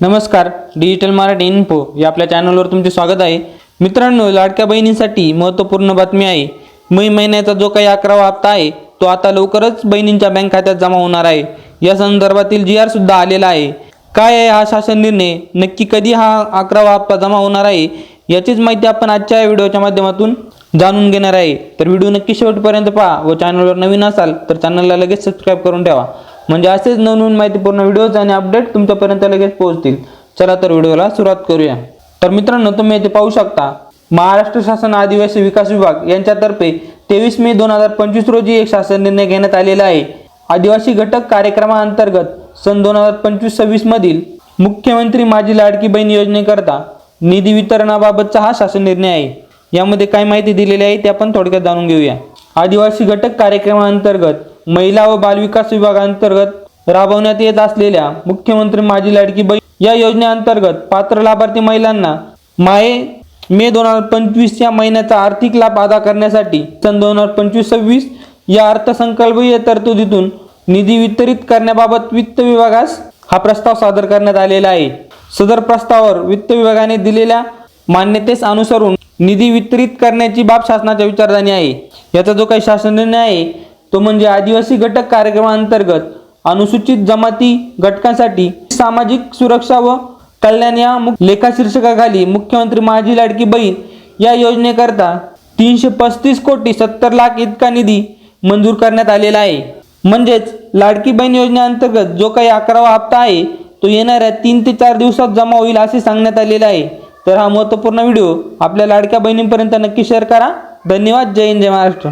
नमस्कार digital Marathi info या आपल्या चॅनलवर तुमचे स्वागत आहे. मित्रांनो लाडक्या बहिणींसाठी महत्त्वपूर्ण बातमी आहे. मे महिन्याचा जो काही अकरावा हप्ता आहे तो आता लवकरच बहिणींच्या बँक खात्यात जमा होणार आहे. या संदर्भातील जी आर सुद्धा आलेला आहे. काय आहे हा शासन निर्णय? नक्की कधी हा अकरावा हप्ता जमा होणार आहे? याचीच माहिती आपण आजच्या या व्हिडिओच्या माध्यमातून जाणून घेणार आहे. तर व्हिडिओ नक्की शेवटपर्यंत पहा व चॅनलवर नवीन असाल तर चॅनलला लगेच सबस्क्राईब करून ठेवा. म्हणजे असेच नवनवीन माहितीपूर्ण व्हिडिओज आणि अपडेट तुमच्यापर्यंत लगेच पोहोचतील. चला तर व्हिडिओला सुरुवात करूया. तर मित्रांनो तुम्ही येथे पाहू शकता महाराष्ट्र शासन आदिवासी विकास विभाग यांच्यातर्फे तेवीस मे दोन हजार पंचवीस रोजी एक शासन निर्णय घेण्यात आलेला आहे. आदिवासी घटक कार्यक्रमाअंतर्गत सन दोन हजार पंचवीस सव्वीस मधील मुख्यमंत्री माझी लाडकी बहीण योजनेकरता निधी वितरणाबाबतचा हा शासन निर्णय आहे. यामध्ये काय माहिती दिलेली आहे ते आपण थोडक्यात जाणून घेऊया. आदिवासी घटक कार्यक्रमाअंतर्गत महिला व बालविकास विभागांतर्गत राबवण्यात येत असलेल्या मुख्यमंत्री माझी लाडकी बहीण या योजनेअंतर्गत पात्र लाभार्थी महिलांना माये मे दोन हजार पंचवीस या महिन्याचा आर्थिक लाभ अदा करण्यासाठी सन दोन हजार पंचवीस सव्वीस या अर्थसंकल्पीय तरतुदीतून निधी वितरित करण्याबाबत वित्त विभागास हा प्रस्ताव सादर करण्यात आलेला आहे. सदर प्रस्तावावर वित्त विभागाने दिलेल्या मान्यतेस अनुसरून निधी वितरित करण्याची बाब शासनाच्या विचारधानी आहे. याचा जो काही शासन निर्णय आहे तो म्हणजे आदिवासी घटक कार्यक्रमांतर्गत अनुसूचित जमाती घटकांसाठी सामाजिक सुरक्षा व कल्याण या लेखाशीर्षकाखाली लेखा शीर्षकाखाली मुख्यमंत्री माझी लाडकी बहीण या योजनेकरता तीनशे पस्तीस कोटी सत्तर लाख इतका निधी मंजूर करण्यात आलेला आहे. म्हणजेच लाडकी बहीण योजनेअंतर्गत जो काही अकरावा हप्ता आहे तो येणाऱ्या तीन ते चार दिवसात जमा होईल असे सांगण्यात आलेले आहे. तर हा महत्त्वपूर्ण व्हिडिओ आपल्या लाडक्या बहिणींपर्यंत नक्की शेअर करा. धन्यवाद. जय हिंद जय महाराष्ट्र.